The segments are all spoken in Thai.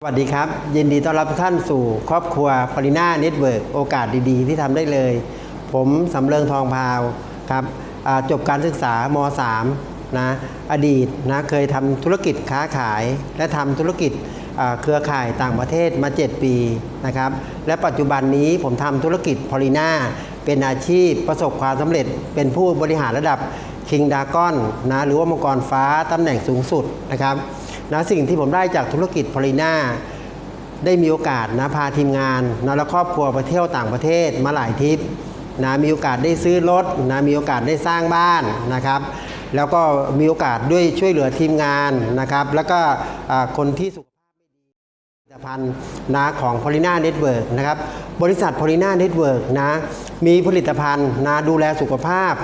สวัสดีครับ ยินดีต้อนรับทุกท่านสู่ครอบครัวพอลิน่าเน็ตเวิร์กโอกาสดีๆ ที่ทำได้เลย ผมสำเริงทองพาวครับจบการศึกษาม .3 นะอดีตนะเคยทำธุรกิจค้าขาย และทำธุรกิจเครือข่ายต่างประเทศมา 7 ปีนะครับและปัจจุบันนี้ผมทำธุรกิจพอลิน่าเป็นอาชีพประสบความสำเร็จ เป็นผู้บริหารระดับคิงดากอนนะหรือว่ามังกรฟ้าตำแหน่งสูงสุดนะครับ นะสิ่งที่ผมได้จากธุรกิจพอลิน่าได้มีโอกาสนะพาทีมงานนะและครอบครัวไปเที่ยวต่างประเทศมาหลายทริปนะมีโอกาสได้ซื้อรถนะมีโอกาสได้สร้างบ้านนะครับ แล้วก็มีโอกาสด้วยช่วยเหลือทีมงานนะครับ แล้วก็อ่าคนที่สุขภาพไม่ดีผลิตภัณฑ์นะของ p o l i n a Network นะครับบริษัท p o l i n a Network นะมีผลิตภัณฑ์นะดูแลสุขภาพ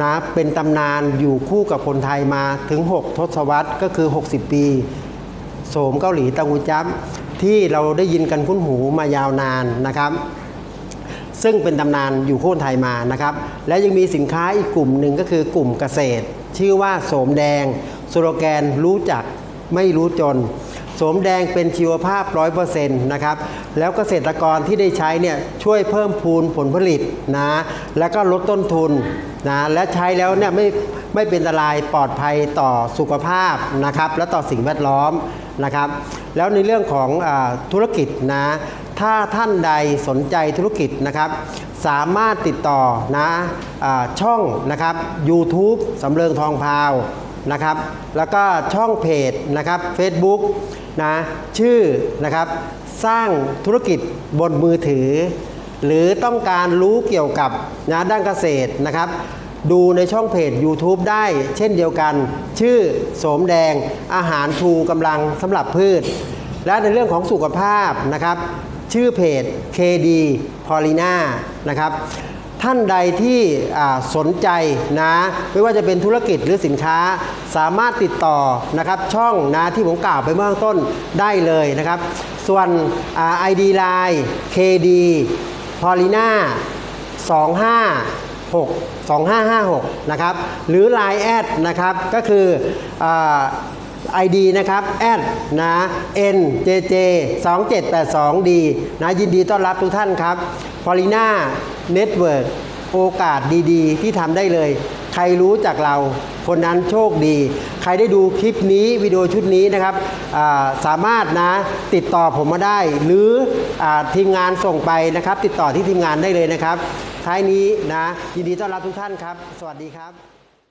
นะเป็นตำนานอยู่คู่กับคนไทยมาถึง 6 ทศวรรษก็คือ 60 ปี โสมเกาหลีตังหูจับที่เราได้ยินกันคุ้นหูมายาวนานนะครับ ซึ่งเป็นตำนานอยู่คู่ไทยมานะครับ และยังมีสินค้าอีกกลุ่มหนึ่งก็คือกลุ่มเกษตร ชื่อว่าโสมแดงสโลแกนรู้จักไม่รู้จน สมแดงเป็นชีวภาพ 100%นะครับแล้วเกษตรกรที่ได้ใช้เนี่ยช่วยเพิ่มพูนผลผลิตนะแล้วก็ลดต้นทุนนะและใช้แล้วเนี่ยไม่ไม่เป็นอันตรายปลอดภัยต่อสุขภาพนะครับและต่อสิ่งแวดล้อมนะครับแล้วในเรื่องของอธุรกิจนะถ้าท่านใดสนใจธุรกิจนะครับ สามารถติดต่อนะอาช่องนะครับ YouTube สำเริงทองพาวนะครับ แล้วก็ช่องเพจนะครับ Facebook นะชื่อนะครับสร้างธุรกิจบนมือถือ หรือต้องการรู้เกี่ยวกับนะด้านเกษตรนะครับ ดูในช่องเพจ YouTube ได้เช่นเดียวกัน ชื่อโสมแดงอาหารชูกำลังสำหรับพืช และในเรื่องของสุขภาพนะครับ ชื่อเพจ KD p o l i n a นะครับ ท่านใดที่สนใจนะ ไม่ว่าจะเป็นธุรกิจหรือสินค้าสามารถติดต่อนะครับช่องนะที่ผมกล่าวไปเมื่องต้นได้เลยนะครับ ส่วนอ่า ID Line KD p o l i n a 25 6 2556 นะครับ หรือ Line แอดนะครับ ก็คืออ ID นะครับแอดนะ NJJ 2782 D นะยินดีต้อนรับทุกท่านครับ เน็ตเวิร์กโอกาสดีๆ ที่ทำได้เลย ใครรู้จากเรา คนนั้นโชคดี ใครได้ดูคลิปนี้วิดีโอชุดนี้นะครับาสามารถนะติดต่อผมมาได้ หรืออทีมงานส่งไปนะครับ ติดต่อที่ทีมงานได้เลยนะครับ ท้ายนี้นะยินดีต้อนรับทุกท่านครับ สวัสดีครับ